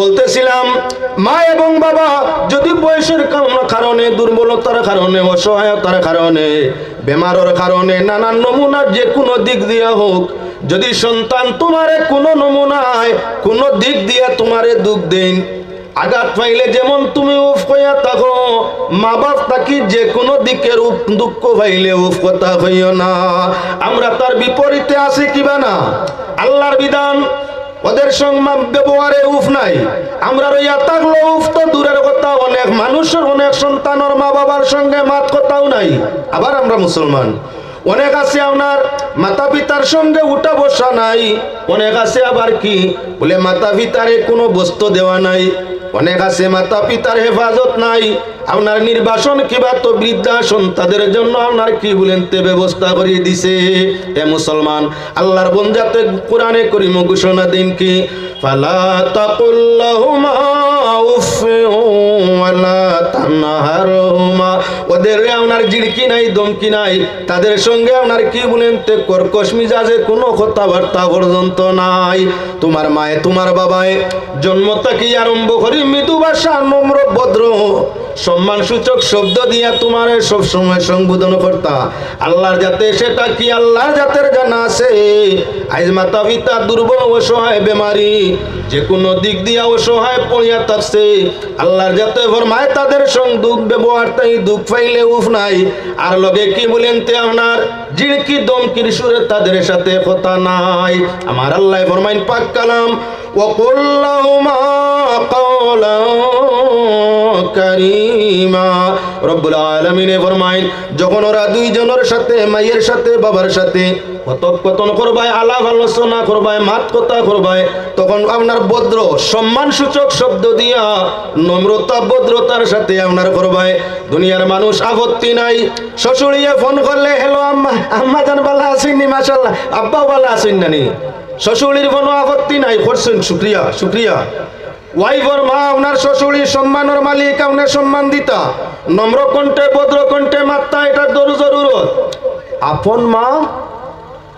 বলতেছিলাম, মা এবং বাবা, যদি বয়সের কারণে দুর্বলতার কারণে, অসহায়তার কারণে, বেমারের কারণে, নানান নমুনার যে কোনো দিক দিয়া হোক, যদি সন্তান তোমারে কোনো নমুনায় কোনো দিক দিয়া তোমারে দুঃখ দেন আঘাত পাইলে যেমন তুমি উফ কইয়া থাকো, মা বাপ তাকি যে কোনো দিকের উফ দুঃখ পাইলে উফ কথা হইও না। আমরা তার বিপরীতে আছি কিবা না? আল্লাহর বিধান, ওদের সঙ্গে ব্যবহারে উফ নাই। আমরা রইয়া থাকল উফ তো দূরের কথা অনেক, মানুষের অনেক, সন্তানের মা বাবার সঙ্গে মাত কথাও নাই। আবার আমরা মুসলমান। অনেক আছে আপনার মাতা পিতার সঙ্গে উঠা বসা নাই। অনেক আছে আবার কি? বলে মাতা পিতারে কোনো বস্তু দেওয়া নাই। অনেক আছে মাতা পিতার হেফাজত নাই। আপনার নির্বাসন কিবা তো বৃদ্ধাসন, তাদের জন্য আপনার কি বলেন? তে ব্যবস্থা করে দিছে। এ মুসলমান, আল্লাহর বন্ধাতে কোরআনে করিম ঘোষণা দিন কি? ফালা ওদের আপনার জিড়কি নাই দমকি নাই। তাদের সঙ্গে আপনার কি বলেন? তে কোনো কথাবার্তা পর্যন্ত নাই। তোমার মায়ে, তোমার বাবায় জন্ম থেকে আরম্ভ করি? মৃদু ভাষা, নম্র, ভদ্র। সম্মান সূচক শব্দ দিয়া তোমার সব সময় সম্বোধন করতা। আল্লাহর যাতে সেটা কি? আল্লাহর জাতের জানা আছে। আজ মাতা পিতা দুর্বল, অসহায়, বেমারি যে কোনো দিক দিয়া অসহায় পড়িয়া থাকছে। আল্লাহর যাতে ফরমায় তাদের সঙ্গ দুঃখ ব্যবহার তাই দুঃখ পাইলে উফ নাই। আর লগে কি বলেন তে আপনার? জিড়কি দমকির সুরে তাদের সাথে কথা নাই। আমার আল্লাহ ফরমাইন, পাক কালাম। وقل لهما قولا কারিমা রব্বুল আলামিনে ফরমাইন যখন ওরা দুইজনের সাথে মায়ের সাথে বাবার সাথে কথোপকথন করবায় আলাপ আলোচনা করবায় মাত কথা করবায় তখন আপনার ভদ্র সম্মান সূচক শব্দ দিয়া নম্রতা ভদ্রতার সাথে আপনার করবায় দুনিয়ার মানুষ আপত্তি নাই শ্বশুরিয়ে ফোন করলে হ্যালো আম্মা আম্মা জান ভালো আছেননি মাশাল্লাহ আব্বাও ভালো আছেন নানি শ্বশুরির কোনো আপত্তি নাই করছেন শুক্রিয়া শুক্রিয়া। ওয়াইফর মা আপনার শ্বশুরির সম্মানের মালিক আপনার সম্মান দিতা নম্র কণ্ঠে ভদ্র কণ্ঠে মাত্রা এটা দরু জরুরত। আপন মা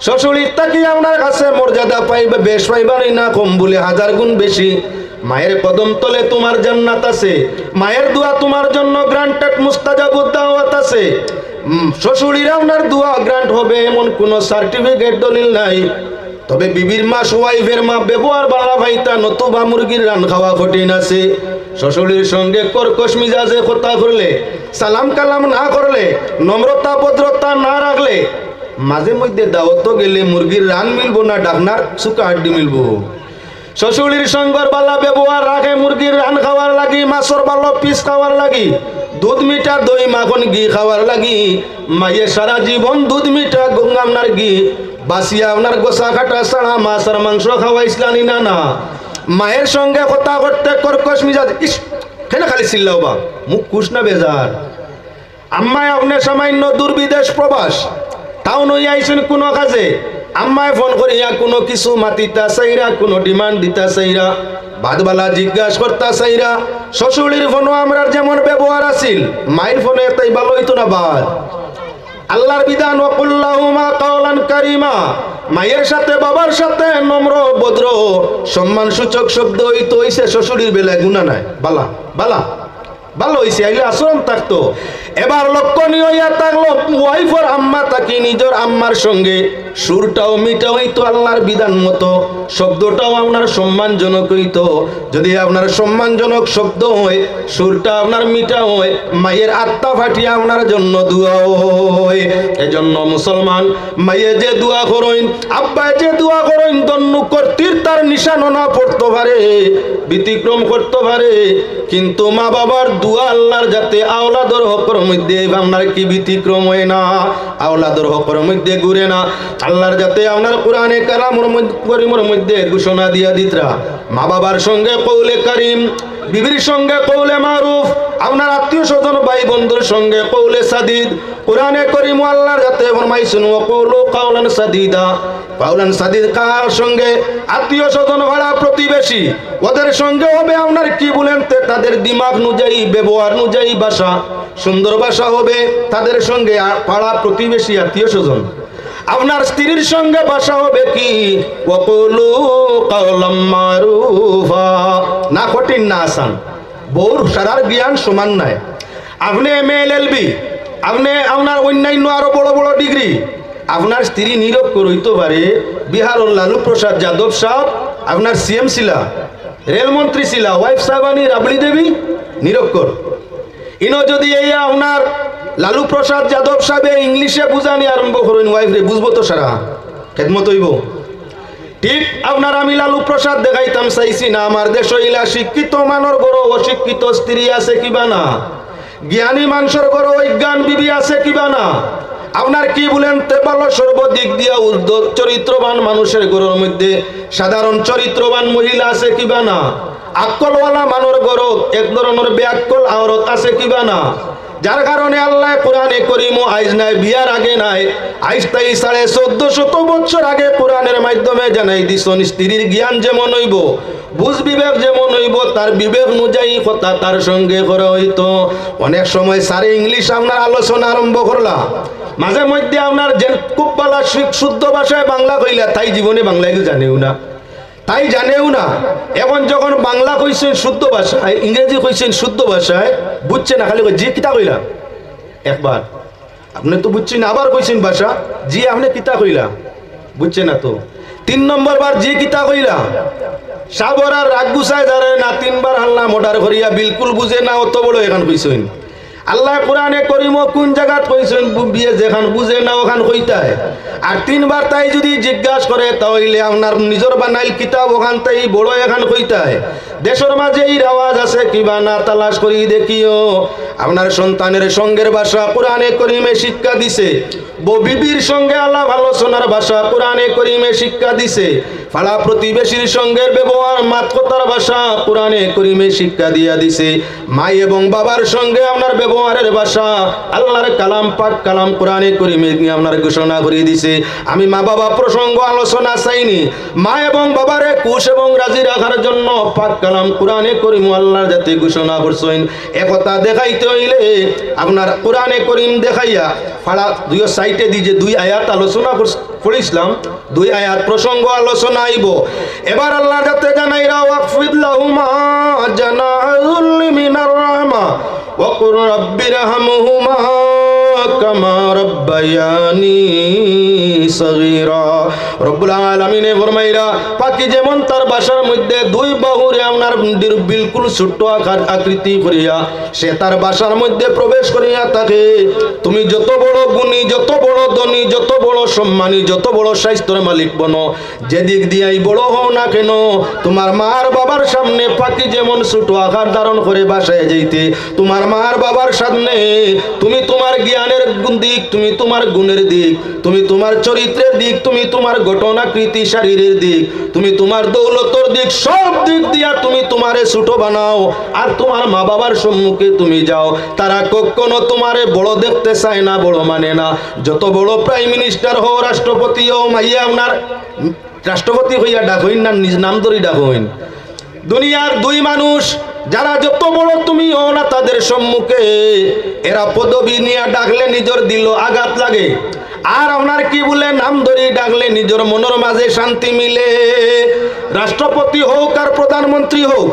শ্বশুরির তাকি আপনার কাছে মর্যাদা পাইবে বেশ পাইবারই না কম বলে হাজার গুণ বেশি। মায়ের কদম তলে তোমার জান্নাত আছে। মায়ের দোয়া তোমার জন্য গ্রান্টেড মুস্তাজাবুদ্দাওয়াত আছে। উম, শ্বশুরির আপনার দোয়া গ্রান্ট হবে এমন কোনো সার্টিফিকেট দলিল নাই। তবে বিবির মা ওয়াইফের মা ব্যবহার বাড়া ভাইতা নতুবা মুরগির রান খাওয়া কঠিন আছে। শ্বশুরের সঙ্গে কর্কশ মিজাজে কথা করলে, সালাম কালাম না করলে, নম্রতা ভদ্রতা না রাখলে, মাঝে মধ্যে দাওয়াত গেলে মুরগির রান মিলবো না, ডাকনার সুকা হাড্ডি মিলবো। শ্বশুরির সঙ্গর বালা ব্যবহার রাখে মুরগির রান খাওয়ার লাগি, মাছর বালো পিস খাওয়ার লাগি, দুধ মিঠা দই মাখন ঘি খাওয়ার লাগি, মায়ের সারা জীবন দুধ মিঠা গঙ্গামনার ঘি বাসিয়া আপনার গোসা কাটা সাড়া মাছ আর মাংস খাওয়াইছিলানি না না মায়ের সঙ্গে কথা করতে কর্কশ মিজাজ, ইস, কেন খালি চিল্লাও বা? মুখ কুস না বেজার? আম্মায় আপনি সামান্য দুর্বিদেশ প্রবাস, তাও নই আইসেন কোনো কাজে। আম্মায় ফোন করিয়া কোনো কিছু মাতিতা চাইরা, কোনো ডিমান্ড দিতা চাইরা, বাদবালা জিজ্ঞাসা করতা চাইরা, শ্বশুরির ফোনও আমরার যেমন ব্যবহার আছিল, মায়ের ফোনে তাই ভালো হইতো না বাদ। আল্লাহর বিধান, ওয়াকুল্লাহুমা কাওলান কারিমা। মায়ের সাথে, বাবার সাথে নম্র, ভদ্র সম্মান সূচক শব্দ হইতো হইছে, শ্বশুরির বেলায় গুণা নাই। বালা বালা। ভালো হইছে, আইলে আচরণ থাকতো। এবার লক্ষণীয় হইয়া থাকল ওয়াইফর আম্মা তাকি নিজের আম্মার সঙ্গে সুরটাও মিটা হইতো আল্লাহর বিধান মতো, শব্দটাও আপনার সম্মানজনক হইতো। যদি আপনার সম্মানজনক শব্দ হয় সুরটা আপনার মিটা হয়, মায়ের আত্মা ফাটিয়া আপনার জন্য দোয়া হয়। এজন্য মুসলমান মায়ে যে দোয়া করেন আব্বায় যে দোয়া করেন দন্নু কর্তির তার পড়তে পারে, ব্যতিক্রম করতে পারে, কিন্তু মা বাবার দোয়া আল্লাহর যাতে আওলাদর হকর মধ্যে আপনার কি ব্যতিক্রম হয় না, আওলাদর হকর মধ্যে ঘুরে না। আল্লাহর যাতে আপনার কোরআনে মধ্যে, করিমর মধ্যে ঘোষণা দিয়া দিতরা। মা বাবার সঙ্গে কৌলে কারিম, বিবির সঙ্গে কৌলে মারুফ, আপনার আত্মীয় স্বজন, ভাই বন্ধুর সঙ্গে কৌলে সাদিদ কোরআনে করিম আল্লাহর যাতে ফরমাইছেন ও কৌলু কাউলান সাদিদা। কাউলান সাদিদ কার সঙ্গে? আত্মীয় স্বজন ভাড়া প্রতিবেশী, ওদের সঙ্গে হবে আপনার কি বলেন তাদের দিমাগ অনুযায়ী, ব্যবহার অনুযায়ী ভাষা, সুন্দর ভাষা হবে তাদের সঙ্গে পাড়া প্রতিবেশী, আত্মীয় স্বজন। আপনার স্ত্রীর সঙ্গে ভাষা হবে কি? ওকুলু কাওলাম মারুফা। না, কঠিন না, আসান। বউর সারার জ্ঞান সমান নাই। আপনি এম এল এল বি আপনি আপনার অন্যান্য আরও বড় বড় ডিগ্রি আপনার স্ত্রী নিরক্ষর হইতে পারে বিহারের লালু প্রসাদ যাদব সাহেব আপনার সিএম ছিলা রেলমন্ত্রী ছিলা ওয়াইফ সাহেবানি রাবড়ি দেবী নিরক্ষর ইনো যদি এই আপনার লালু প্রসাদ যাদব সাহেব ইংলিশে বুঝানি আরম্ভ করেন ওয়াইফ রে, বুঝব তো সারা, খেদমত হইব। ঠিক আপনার আমি লালু প্রসাদ দেখাইতাম, চাইছি না, আমার দেশ ইলা শিক্ষিত মানর গড় অশিক্ষিত, স্ত্রী আছে কিবা না? জ্ঞানী মানুষের ঘরে ওই জ্ঞান বিবি আছে কিবা না? আপনার কি বলেন তেপাল সর্বদিক দিয়া চরিত্রবান মানুষের ঘরের মধ্যে সাধারণ চরিত্রবান মহিলা আছে কিবা না? আকলওয়ালা মানুষ গড় এক ধরনের ব্যাকল আওরত আছে কিবা না? যার কারণে আল্লাহ কোরআনে করিম আইজ নাই, বিয়ার আগে নাই। আইজ তাই সাড়ে চোদ্দ শত বছর আগে কোরআনের মাধ্যমে জানাই দিছন, স্ত্রীর জ্ঞান যেমন হইব, বুঝ বিবেক যেমন হইব, তার বিবেক অনুযায়ী কথা তার সঙ্গে করা হইতো। অনেক সময় সারে ইংলিশ আপনার আলোচনা আরম্ভ করলা, মাঝে মধ্যে আপনার যে খুব শু- শুদ্ধ ভাষায় বাংলা কইলা, তাই জীবনে বাংলা কেউ জানেও না। তাই জানেও না। এখন যখন বাংলা কইছেন শুদ্ধ ভাষায় ইংরেজি কইছেন শুদ্ধ ভাষায়, বুঝছে না, খালি জি, কিতা কইলা? একবার। আপনি তো বুঝছেন আবার কইছেন ভাষা, জি, আপনি কিতা কইলা? বুঝছে না তো। তিন নম্বর বার, জি, কিতা কইলা? সাবর আর রাগ গুছায় ধরে না তিনবার হাল্লা মোটার করিয়া, বিলকুল বুঝে না, অত বড় এখান কইছেন। আল্লাহ কোরআনে করিম কোন জায়গাত কইছেন বিয়ে যেখান বুঝে না ওখান কইতায়। আর তিনবার তাই যদি জিজ্ঞাসা করে তাহলে আপনার নিজের বানাইল কিতাব ওখান তাই বড় এখান কইতায়। দেশের মাঝে এই আওয়াজ আছে কিবা না তালাশ করি দেখিও। আপনার সন্তানের সঙ্গের ভাষা কোরআনে করিমে শিক্ষা দিছে। বিবির সঙ্গে আল্লাহ আলোচনার ভাষা কোরআনে করিমে শিক্ষা দিছে। ফালা প্রতিবেশীর সঙ্গে ব্যবহার, মাতকতার ভাষা কোরআনে করিমে শিক্ষা দিয়া দিছে। মাই এবং বাবার সঙ্গে আপনার ব্যবহারের ভাষা, আল্লাহর কালাম পাক, কালাম কোরআনে করিমে আপনার ঘোষণা করিয়ে দিছে আমি মা বাবা প্রসঙ্গ আলোচনা চাইনি। মা এবং বাবারে কুশ এবং রাজি রাখার জন্য পাক, কালাম কোরআনে করিম আল্লাহর যাতে ঘোষণা করছেন। একথা দেখাইতে হইলে আপনার কোরআনে করিম দেখাইয়া ফাড়া দুই সাইটে দিয়ে যে দুই আয়াত আলোচনা করছ- দুই আয়াত প্রসঙ্গ আলোচনা আইব। এবার আল্লাহ যাতে জানাইরা ওয়াকফিদ ওয়াকুর রাব্বির হামহুমা কামা রাব্বায়ানি সগীরা রব্বুল আলামিনে ফরমাইরা প্রবেশ করিয়া থাকে তুমি যত বড় গুণী, যত বড় ধনী, যত বড় সম্মানী, যত বড় স্বাস্থ্যের মালিক বনো। যেদিক দিয়াই বড় হও না কেন, তোমার মার বাবার সামনে পাখি যেমন ছোট আকার ধারণ করে বাসায় যাইতে, তোমার মার বাবার সামনে তুমি তোমার জ্ঞানের দিক, তুমি তোমার গুণের দিক, তুমি তোমার চরিত্রের দিক, তুমি তোমার ঘটনাকৃতি শারীরের দিক, তুমি তোমার দৌলতর দিক, সব দিক দিয়া তুমি তোমারে ছোট বানাও। আর তোমার মা বাবার সম্মুখে তুমি যাও। তারা কখনো তোমারে বড় দেখতে চায় না, বড় মানে না। যত বড় প্রাইম মিনিস্টার হও, রাষ্ট্রপতি হও, মাইয়া আপনার রাষ্ট্রপতি হইয়া ডাক হইন না, নিজ নাম ধরি ডাক হইন দুনিয়ার দুই মানুষ যারা যত বড় তুমি হও না তাদের সম্মুখে, এরা পদবি নিয়ে ডাকলে নিজের দিল আঘাত লাগে। আর আপনার কি বলে, নাম ধরি ডাকলে নিজের মনের মাঝে শান্তি মিলে। রাষ্ট্রপতি হোক আর প্রধানমন্ত্রী হোক,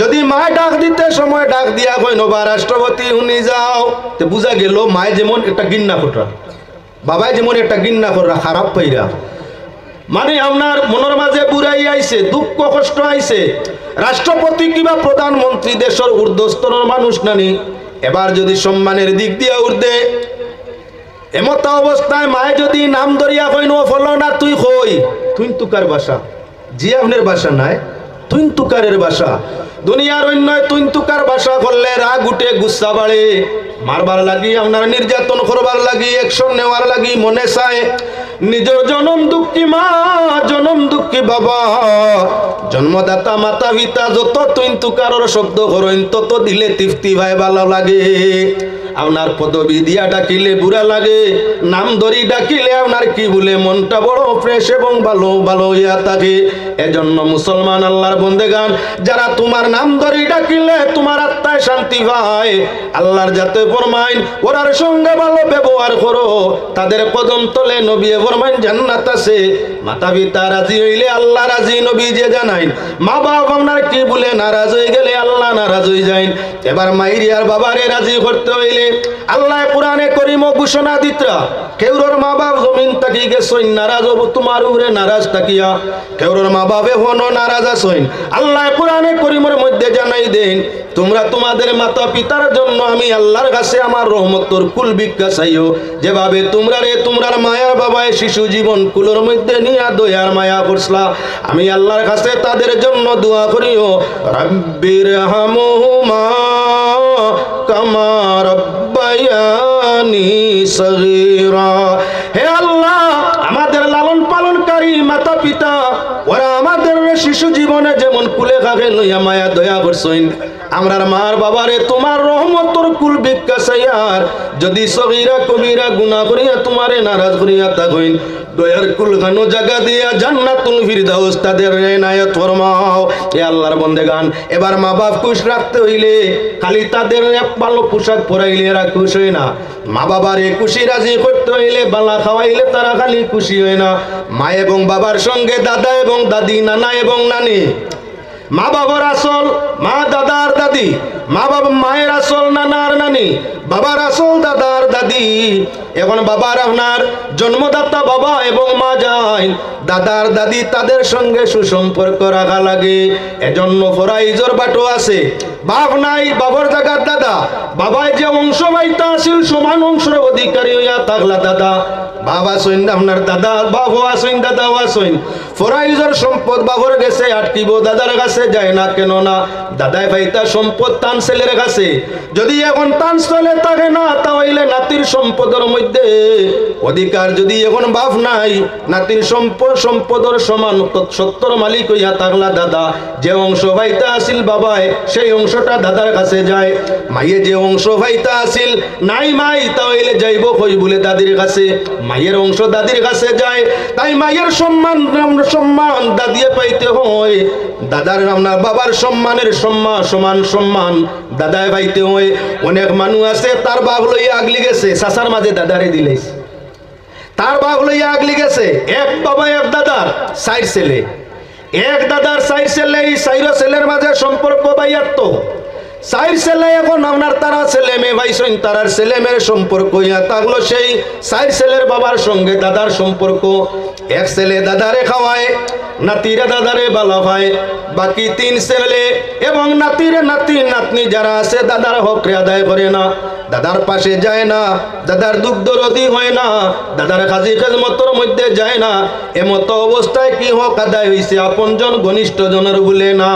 যদি মায় ডাক দিতে সময় ডাক দিয়া কইন বা রাষ্ট্রপতি, উনি যাও। তো বুঝা গেল, মায় যেমন একটা গিন্না ফোটা। বাবাই যেমন একটা গিন্না করা খারাপ পাইরা। মানে আপনার মনের মাঝে বুড়াই আইছে, দুঃখ, কষ্ট আইছে। রাষ্ট্রপতি কিবা প্রধানমন্ত্রী দেশের ঊর্ধ্বস্তরের মানুষ নানি এবার যদি সম্মানের দিক দিয়ে উর্ধে এমত অবস্থায় মায়ে যদি নাম ধরিয়া কইন ফল না তুই কই? তুই তুকার বাসা। জি, আপনার বাসা নাই? তুই তুকারের বাসা। দুনিয়ার অন্য তুই তুকার বাসা করলে রাগ উঠে গুসা বাড়ে। মারবার লাগি, আপনার নির্যাতন করবার লাগি একশন নেওয়ার লাগি, মনে চায় নিজের জনম দুঃখী মা, জনম দুঃখী বাবা। জন্মদাতা, মাতা, পিতা, যত তুই তু কারোর শব্দ করেন তত দিলে তৃপ্তি ভাই ভালো লাগে। আপনার পদবি দিয়া ডাকিলে বুড়া লাগে, নাম ধরি ডাকিলে আপনার কি বলে? মনটা বড় ফ্রেশ এবং ভালো ভালো ইয়া থাকে। এজন্য মুসলমান আল্লাহর বন্দেগান, যারা তোমার নাম ধরি ডাকিলে তোমার আত্মায় শান্তি পায়। আল্লাহর যাতে ফরমাইন, ওরার সঙ্গে ভালো ব্যবহার করো। তাদের কদম তলে নবী ফরমাইন, জান্নাত আছে। মাতা পিতা রাজি হইলে আল্লাহ রাজি নবী যে জানাইন। মা বাবা আপনার কি বলে? নারাজ হয়ে গেলে আল্লাহ নারাজ হয়ে যাইন। এবার মাইরি আর বাবারে রাজি করতে হইলে আল্লাহ কোরআনে করিম ঘোষণা দিতরা, কেউরর মা বাপ জমিন তাকি গেছইন নারাজ হব তোমার উপরে নারাজ তাকিয়া। কেউরর মা বাপে হনো নারাজ আসইন আল্লাহ কোরআনে করিমের মধ্যে জানাই দেন, তোমরা তোমাদের মাতা পিতার জন্য আমি আল্লাহর কাছে আমার রহমতর কুল ভিক্ষা চাইও। যেভাবে তোমরা রে তোমরার মায়ার বাবায় শিশু জীবন কুলোর মধ্যে নিয়া দয়ার মায়া করছলা, আমি আল্লাহর কাছে তাদের জন্য দোয়া করিও। রাব্বির হামুমা কামা রব্বায়ানি সগীরা। হে আল্লাহ, আমাদের লালন পালনকারী মাতা পিতা, ওরা আমাদের শিশু জীবনে যেমন কুলে কাকে লইয়া মায়া দয়া করছেন আমরার মার বাবারে, তোমার রহমত তোর কুল ভিক্ষা চাইয়ার যদি সগীরা কবিরা গুনাহ করিয়া তোমারে নারাজ করিয়া তাকইন দয়ার কুল গানো জায়গা দিয়া জান্নাতুল ফিরদাউস তাদের রেনায়ত ফরমাও। এ আল্লাহর বন্দেগান, এবার মা বাপ খুশ রাখতে হইলে, খালি তাদের এক ভালো পোশাক পরাইলে এরা খুশ হয় না। মা বাবার এ খুশি রাজি করতে হইলে, বালা খাওয়াইলে তারা খালি খুশি হয় না। মা এবং বাবার সঙ্গে দাদা এবং দাদি, নানা এবং নানি মা বাবার আসল, মা দাদার দাদি, মা বাবা মায়ের আসল, নানার নানি, বাবার আসল, দাদার দাদি। এখন বাবার আপনার জন্মদাতা বাবা এবং মা যায় দাদার দাদি তাদের সঙ্গে সুসম্পর্ক রাখা লাগে। এজন্য ফরাইজর বাটো আছে। বাপ নাই বাবার জায়গার দাদা। বাবায় যে অংশ পাইতা আছিল, সমান অংশের অধিকারী হইয়া থাকলা দাদা। বাবা সৈন আপনার দাদা বাবু আসইন দাদা আসইন ফরাইজর সম্পদ বাবর গেছে আটকিব, দাদার কাছে যায় না কেন না দাদাই ভাইতা সম্পদ তান ছেলের কাছে। যদি এখন তান চলে থাকে না, তাহলে নাতির সম্পদের মধ্যে অধিকার। যদি এখন বাপ নাই, নাতির সম্পদ, সম্পদের সমান সত্তর মালিক হইয়া থাকলা দাদা। যে অংশ ভাইতা আসিল বাবায় সেই অংশটা দাদার কাছে যায়, মাইয়ে যে অংশ ভাইতা আসিল নাই মাই, তাহলে যাইব কই বলে দাদির কাছে? মায়ের অংশ দাদির কাছে যায়, তাই মায়ের সম্মান সম্মান, দাদিয়ে পাইতে হয়। দাদার আপনার বাবার সম্মানের সম্মান, সমান সম্মান, দাদায় পাইতে হয়। অনেক মানুষ আছে, তার বাপ লইয়া আগলি গেছে সাসার মাঝে দাদারে দিলেই তার বাপ লইয়া আগলি গেছে, এক বাবা, এক দাদার সাইড ছেলে। এক দাদার সাইর ছেলে এই সাইর ছেলের মাঝে সম্পর্ক বাইয়াত্ত সাইর ছেলে এখন আপনার তারা ছেলে মেয়ে ভাইসইন তারার ছেলে মেয়ের সম্পর্ক ইয়া থাকল সেই সাইর ছেলের বাবার সঙ্গে দাদার সম্পর্ক এক ছেলে দাদারে খাওয়ায় নাতিরে দাদারে বালা হয় বাকি তিন ছেলে এবং নাতিরে নাতি, নাতনি যারা আছে দাদার হক আদায় করে না। দাদার পাশে যায় না দাদার দুগ্ধ রদি হয় না। দাদার কাজী খেজমতর মধ্যে যায় না। এমতো অবস্থায় কি হক, আদায় হয়েছে ঘনিষ্ঠ জনের বলে না।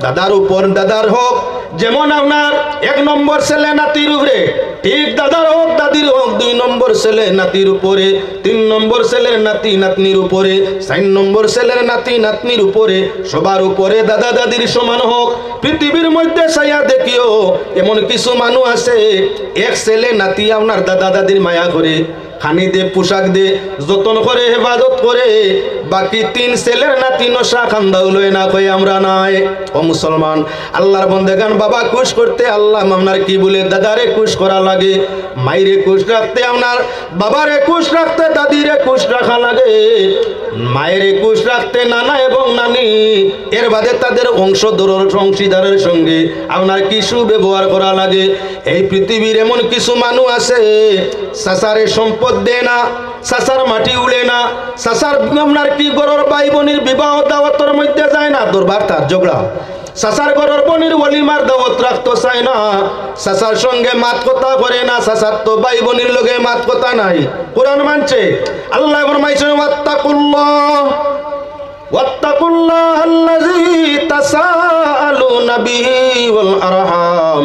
দাদার উপর দাদার হক যেমন আপনার এক নম্বর ছেলে নাতির উপরে, ঠিক দাদার হোক, দাদির হোক, দুই নম্বর ছেলে নাতির উপরে, তিন নম্বর ছেলের নাতি নাতনির উপরে, চার নম্বর ছেলের নাতি নাতনির উপরে, সবার উপরে দাদা দাদির সমান হোক, পৃথিবীর মধ্যে ছায়া দেখিও, এমন কিছু মানুষ আছে, এক ছেলে নাতি আপনার দাদা দাদির মায়া করে, খানি দে, পোশাক দে, যতন করে, হেফাজত করে বাকি তিন ছেলের নাতি নশা খান্দাও লয় না কই আমরা নাই। ও মুসলমান, আল্লাহর বন্দেগান বাবা খুশ করতে আল্লাহ আপনার কি বলে? দাদারে খুশ করা লাগে, মাইরে খুশ রাখতে আপনার বাবারে খুশ রাখতে, দাদিরে খুশ রাখা লাগে। মায়ের খুশ রাখতে নানা এবং নানি, এর বাদে তাদের অংশধর অংশীদারের সঙ্গে আপনার কিছু ব্যবহার করা লাগে? এই পৃথিবীর এমন কিছু মানুষ আছে সাসারে সম্পদ দেয় না সাসার মাটি উড়ে না। সাসার আপনার কি গরর ভাই বোনের বিবাহ দাওয়াতর মধ্যে যায় না? দরবার তার ঝগড়া সাসার গরর বনির ওলিমার দাওয়াত রাখতো চায় না। সাসার সঙ্গে মাত কথা করে না। সাসার তো ভাই বোনের লগে মাত কথা নাই। কোরআন মানছে? আল্লাহ ফরমাইছেন ওয়াত্তাকুল্লাহ ওয়াত্তাকুল্লাহ আল্লাযী তাসাআলুনা বিহি ওয়াল আরহাম।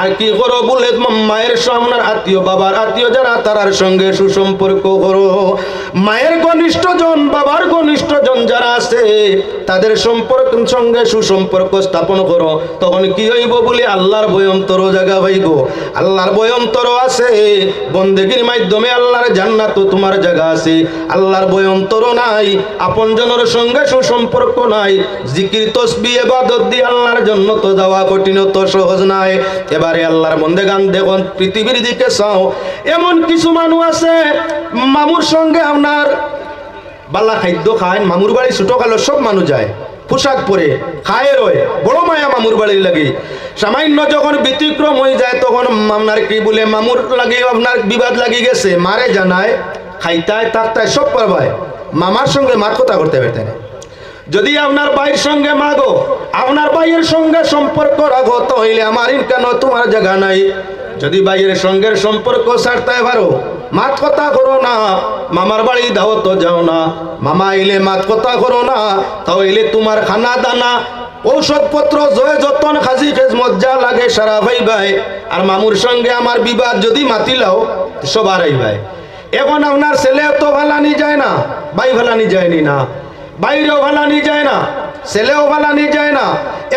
আর কি করো বলে মায়ের সামনের আত্মীয় বাবার আত্মীয় যারা তারার সঙ্গে সুসম্পর্ক করো। মায়ের ঘনিষ্ঠ জন, বাবার ঘনিষ্ঠ জন যারা আছে, তাদের সম্পর্ক সঙ্গে সুসম্পর্ক স্থাপন করো। তখন কি হইব বলে? আল্লাহর বয়ন্তর জায়গা হইব। আল্লাহর বয়ন্তর আছে। বন্দেগীর মাধ্যমে আল্লাহর জান্নাত তোমার জায়গা আছে। আল্লাহর বয়ন্তর নাই। আপন জনের সঙ্গে সুসম্পর্ক নাই। জিকির, তসবি এবাদত দিয়ে আল্লাহর জন্য তো যাওয়া কঠিন, তো সহজ নাই। এবারে আল্লাহর মন্দে গান দেখুন, পৃথিবীর দিকে চাও। এমন কিছু মানুষ আছে, মামুর সঙ্গে আপনার বাল্লা খাদ্য খায়, মামুর বাড়ি ছোট কালো সব মানুষ যায়, পোশাক পরে, খায় রয়, বড় মায়া মামুর বাড়ির লাগে। সামান্য যখন ব্যতিক্রম হয়ে যায়, তখন আপনার কি বলে, মামুর লাগে, আপনার বিবাদ লাগি গেছে, মারে জানায়, খাইতায়, তাকতায়, সব পারবায়। মামার সঙ্গে মার কথা করতে পারতেন। যদি আপনার ভাইয়ের সঙ্গে মাগো, আপনার ভাইয়ের সঙ্গে সম্পর্ক রাখো, তাহলে আমার কেন তোমার জায়গা নাই। যদি ভাইয়ের সঙ্গে সম্পর্ক ছাড়তে পারো, মাত কথা করো না, মামার বাড়ি দাও তো যাও না। মামা আইলে মাত কথা করো না, তাহলে তোমার খানা দানা ঔষধপত্র, জয় যতন খাজি খেজমত যা লাগে, সারা ভাই ভাই। আর মামুর সঙ্গে আমার বিবাদ যদি মাতিলাও সবার ভাই। এখন আপনার ছেলে তো ভালানি যায় না, ভাই ভালানি যায়নি না। বাইরেও ভালানি যায় না, ছেলেও ভালানি যায় না।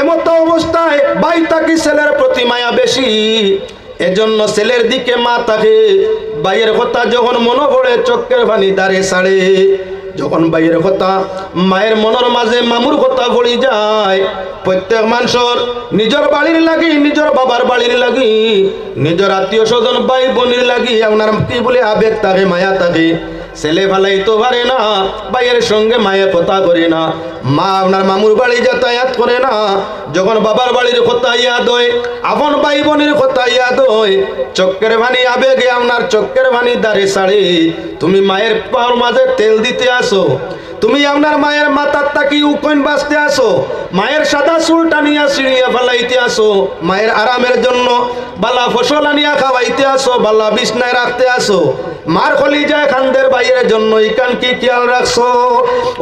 এমতো অবস্থায় বাই তাকি ছেলের প্রতি মায়া বেশি। এজন্য ছেলের দিকে মা তাকে বাইয়ের কথা যখন মনে পড়ে চক্কের ভানি দাঁড়ে সাড়ে। যখন বাইয়ের কথা মায়ের মনের মাঝে মামুর কথা পড়ি যায়, প্রত্যেক মানুষের নিজের বাড়ির লাগি, নিজের বাবার বাড়ির লাগি, নিজের আত্মীয় স্বজন, ভাই বোনের লাগি, আপনার কি বলে আবেগ থাকে মায়া থাকে ছেলে ভালাই তো পারে না, ভাইয়ের সঙ্গে মায়ের কথা করে না। মা আপনার মামুর বাড়ি যাতায়াত করে না, যখন বাবার বাড়ির কথা ইয়াদ হয়, আপন ভাই বোনের কথা ইয়াদ হয়, চক্কের ভানি আবেগে আপনার চক্কের ভানি দাঁড়িয়ে সাড়ে তুমি মায়ের পাওয়ার মাঝে তেল দিতে আসো। তুমি আপনার মায়ের মাথার তাকি উকন বাঁচতে আসো। মায়ের সাদা চুল টানিয়া সিঁড়িয়া ফেলাইতে আসো। মায়ের আরামের জন্য বালা ফসল আনিয়া খাওয়াইতে আসো, বালা বিছনায় রাখতে আসো। মার খলি যায় খানদের বাইরের জন্য ইকান কি খেয়াল রাখছো?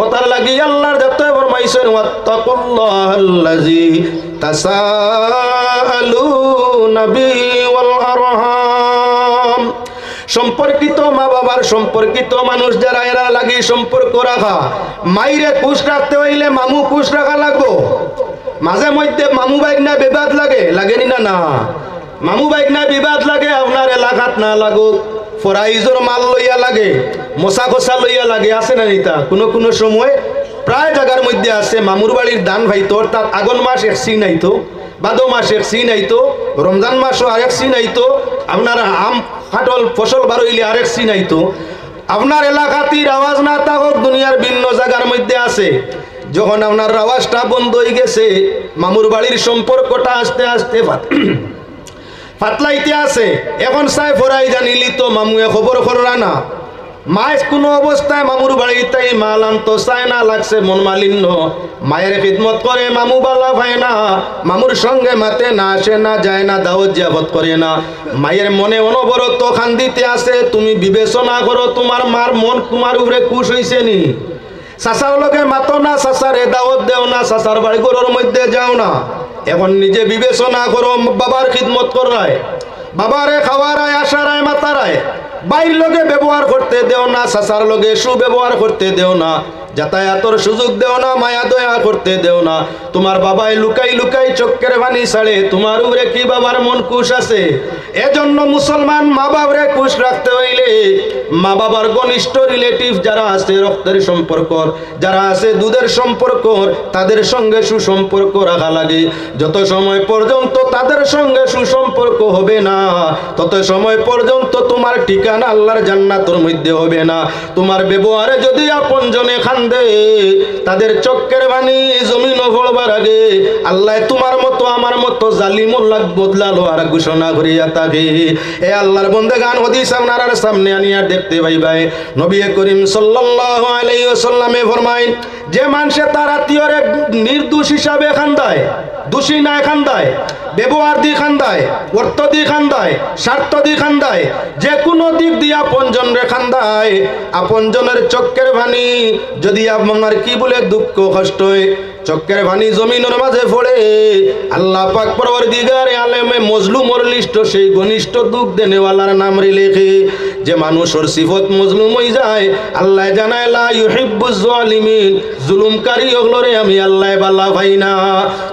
ওতার লাগি আল্লাহর যত ফরমাইছেন ওয়াত্তাকুল্লাহাল্লাযী তাসাআলুনা বিহি সম্পর্কিত মা বাবার সম্পর্কিত মানুষ যারা, এরা লাগে সম্পর্ক রাখা। মাইরে কুশ রাখতে হইলে মামু কুশ রাখা লাগবো। মাঝে মধ্যে মামু বাইক না বিবাদ লাগে, লাগেনি না না? মামু বাইক না বিবাদ লাগে, আপনার এলাকাত না লাগুক। ফরাইজর মাল লইয়া লাগে, মশা কষা লইয়া লাগে, আছে না নিতা? কোনো কোনো সময় প্রায় জায়গার মধ্যে আছে, মামুর বাড়ির দান ভাইতো, অর্থাৎ আগন মাস এক সিন আইতো বাদো মাস এক সিন আইতো রমজান মাসও আরেক সিন আইতো আপনার আম ফাটল ফসল বার হইলে আরেক সিন তো আপনার এলাকাতির আওয়াজ না থাকুক, দুনিয়ার ভিন্ন জায়গার মধ্যে আছে। যখন আপনার আওয়াজটা বন্ধ হয়ে গেছে, মামুর বাড়ির সম্পর্কটা আস্তে আস্তে ফাতলাইতে আছে। এখন চাই ফরাই জানিলি তো মামুয়ে খবর খররা না। মায়ের কোনো অবস্থায় মামুর বাড়িতে মাল আনতো চায় না, লাগছে মন মালিন্য। মায়ের খিদমত করে মামু বালা ভাই না, মামুর সঙ্গে মাতে না, আসে না, যায় না, দাওয়াত জিয়াবত করে না। মায়ের মনে অনবরত খান্দিতে আছে তুমি বিবেচনা করো তোমার মার মন তোমার উপরে খুশ হইছে নি। চাচার লগে মাতো না চাচার এ দাওয়াত দেও না চাচার বাড়ি গরুর মধ্যে যাও না। এখন নিজে বিবেচনা করো, বাবার খিদমত করায় বাবারে খাওয়ারায় আশারায় মাতারায় বাইর লোকে ব্যবহার করতে দেও না চাচার লগে সুব্যবহার করতে দেও না, যাতায়াতর সুযোগ দেও না, মায়া দয়া করতে দেও না। তোমার বাবাই লুকাই লুকাই চক্কের বাণী ছাড়ে, তোমার উপরে কি বাবার মন কুশ আছে? এজন্য মুসলমান মা বাবরে কুশ রাখতে হইলে, মা বাবার ঘনিষ্ঠ রিলেটিভ যারা আছে রক্তের সম্পর্ক যারা আছে দুধের সম্পর্ক তাদের সঙ্গে সুসম্পর্ক রাখা লাগে। যত সময় পর্যন্ত তাদের সঙ্গে সুসম্পর্ক হবে না, তত সময় পর্যন্ত তোমার ঠিকানা আল্লাহর জান্নাতের মধ্যে হবে না। তোমার ব্যবহারে যদি আপন জনে খান্দে তাদের চক্কের বাণী জমিন ফলবার আগে, আল্লাহ তোমার মতো, আমার মতো জালিমুল লাগ বদলালো আর ঘোষণা করিয়া থাকে এ আল্লাহর বন্দে গান হদিস আপনার সামনে আনিয়া দেখতে ভাই নবী করিম সাল্লাল্লাহু আলাইহি ওয়াসাল্লামে ফরমাইন, যে মানুষে তার আত্মীয়রে নির্দোষ হিসাবে খান্দায় দোষী নাই খান্দায় ব্যবহার দিয়ে খান্দায় অর্থ দিয়ে খান্দায় স্বার্থ দিয়ে খান্দায় যে কোনো দিক দিয়ে আপনজন রে খান্দায় আপনজনের চক্কের ভানি যদি আপনার কি বলে দুঃখ, কষ্ট চক্কের ভানি জমিনের মাঝে পড়ে। আল্লাহ পাক পরবর দিগারে আলেমে মজলুমর লিষ্ট, সেই ঘনিষ্ঠ দুঃখ দেনেওয়ালার নাম রে লেখে। যে মানুষের সিফত মজলুম হয়ে যায়, আল্লাহ জানায়, লা ইউহিব্বুজ জালিমিন জুলুমকারী ওগুলোরে আমি আল্লাহ বাল্লা ভাই না।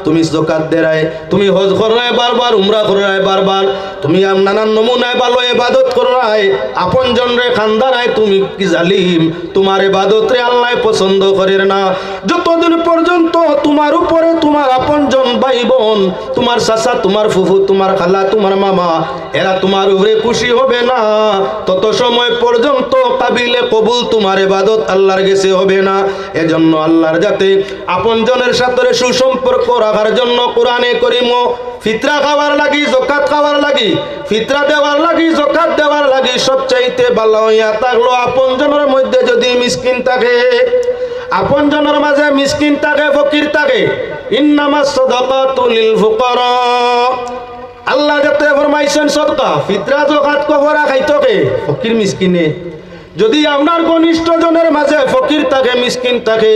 তুমি জকাত দেরায় তুমি হজ করায় বারবার, উমরা করায় বারবার, তুমি নানান নমুনায় ভালো এবাদত করায় আপন জন রে খানদারায় তুমি কি জালিম? তোমার ইবাদত রে আল্লাহ পছন্দ করে না। যতদিন পর্যন্ত তোমার উপরে তোমার আপন জন ভাই বোন তোমার চাচা, তোমার ফুফু, তোমার খালা, তোমার মামা, এরা তোমার উপরে খুশি হবে না। তত সময় পর্যন্ত কাবিলে কবুল তোমার ইবাদত আল্লাহর গেছে হবে না। এজন্য আল্লাহর যাতে আপন জনের সাথে সুসম্পর্ক রাখার জন্য কোরআনে করিম ফিতরা খাওয়ার লাগি জকাত খাওয়ার লাগি, ফিতরা দেওয়ার লাগি জকাত দেওয়ার লাগি, সবচাইতে ভালো হইয়া থাকল আপন জনের মধ্যে যদি মিসকিন থাকে। আপন জনের মাঝে মিসকিন থাকে ফকির থাকে ইন্নামা আল্লাহ যাতে ফরমাইছেন সদকা, ফিতরা জকাত কবরা খাইতকে, ফকির মিসকিনে। যদি আপনার ঘনিষ্ঠ জনের মাঝে ফকির থাকে মিসকিন থাকে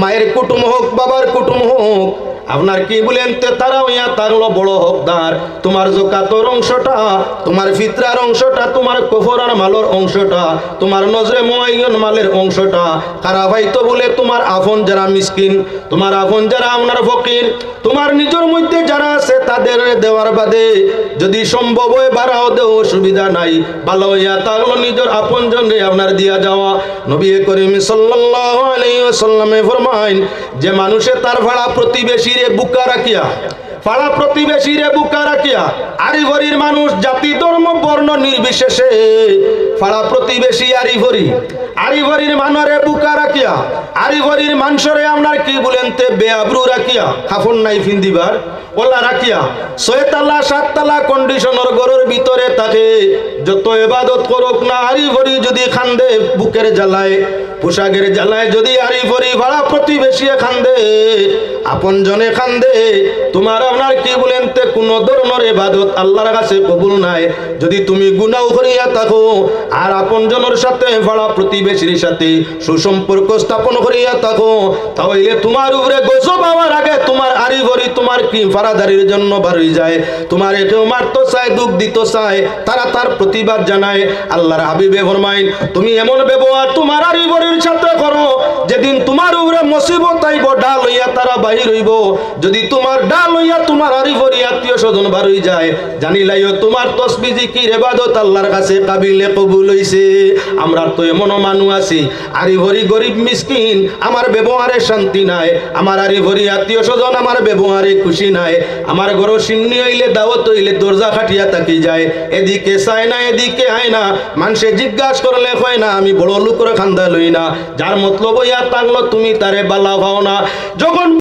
মায়ের কুটুম হোক, বাবার কুটুম হোক আপনার কি বলেন, তে তারাও ইয়া থাকল বড় হকদার। তোমার জকাতর অংশটা, তোমার ফিতরার অংশটা, তোমার কফরার মালের অংশটা, তোমার নজরে মোয়াইন মালের অংশটা। খারাপ হয়তো বলে তোমার আফন যারা মিসকিন, তোমার আফন যারা আপনার ফকির, তোমার নিজের মধ্যে যারা আছে তাদের দেওয়ার বাদে যদি সম্ভব হয় বাড়াও দেও, অসুবিধা নাই। ভালো ইয়া তাহলে নিজের আপন জনরে আপনার দিয়া যাওয়া। নবী করিম সাল্লাল্লাহু আলাইহি ওয়াসাল্লামে ফরমাইন যে মানুষে তার ভাড়া প্রতিবেশীরে বুকা রাখিয়া পাড়া প্রতিবেশীরে বুকা রাখিয়া আরি ভরির মানুষ জাতি, ধর্ম, বর্ণ নির্বিশেষে পাড়া প্রতিবেশী আরি ভরি আরি ভরির মানরে বুকা রাখিয়া আরি ভরির মানুষরে আপনার কি বলেন তে বেআব্রু রাখিয়া খাফন নাই ফিন্দিবার, ওলা রাখিয়া। ছয়তালা, সাততালা কন্ডিশনের গরুর ভিতরে থাকে, যত এবাদত করুক না আরি ভরি যদি খান্দে বুকের জ্বালায়, পোশাকের জ্বালায় যদি আরি ভরি ভাড়া প্রতিবেশী খান্দে আপন জনে খান্দে, তোমার আপনার কি বলেন তে? কোন ধরনের এবাদত আল্লাহর কাছে কবুল নাই? যদি তুমি গুনাও করিয়া থাকো, আর আপন জনের সাথে ভাড়া প্রতিবেশীর সাথে সুসম্পর্ক স্থাপন করিয়া থাকো, তাহলে তোমার উপরে গোসো পাওয়ার আগে তোমার আরি ভরি তোমার কি ফারাদারির জন্য বাড়ি যায়? তোমার কেউ মারতো চায়, দুঃখ দিত চায়, তারা তার প্রতিবাদ জানায়। আল্লাহর হাবিবে ফরমাইন, তুমি এমন ব্যবহার তোমার আরি ভরির সাথে করো, যেদিন তোমার উপরে মুসিবত আইব, ডাল হইয়া তারা বাহির হইব। যদি তোমার ডাল হইয়া তোমার আরি ভরি আত্মীয় স্বজন বাড়ি যায়। জানিলাইও তোমার তসবি জিকির এবাদত আল্লাহর কাছে কাবিলে কবুল হইছে। আমরা তো এমন মানুষ আছি। আরি ভরি গরিব মিসকিন, আমার ব্যবহারে শান্তি নাই। আমার আরি ভরি আত্মীয় স্বজন আমার ব্যবহারে খুশি নাই। আমার ঘর সিন্নি হইলে দাওয়াত হইলে দরজা খাটিয়া তাকি যায়। এদিকে চায় না, এদিকে আয় না। মানুষে জিজ্ঞাসা করলে হয় না, আমি বড় লোকের খান্দা লই না। যার মতলব ইয়া থাকল তুমি তারে বালা পাও না। যখন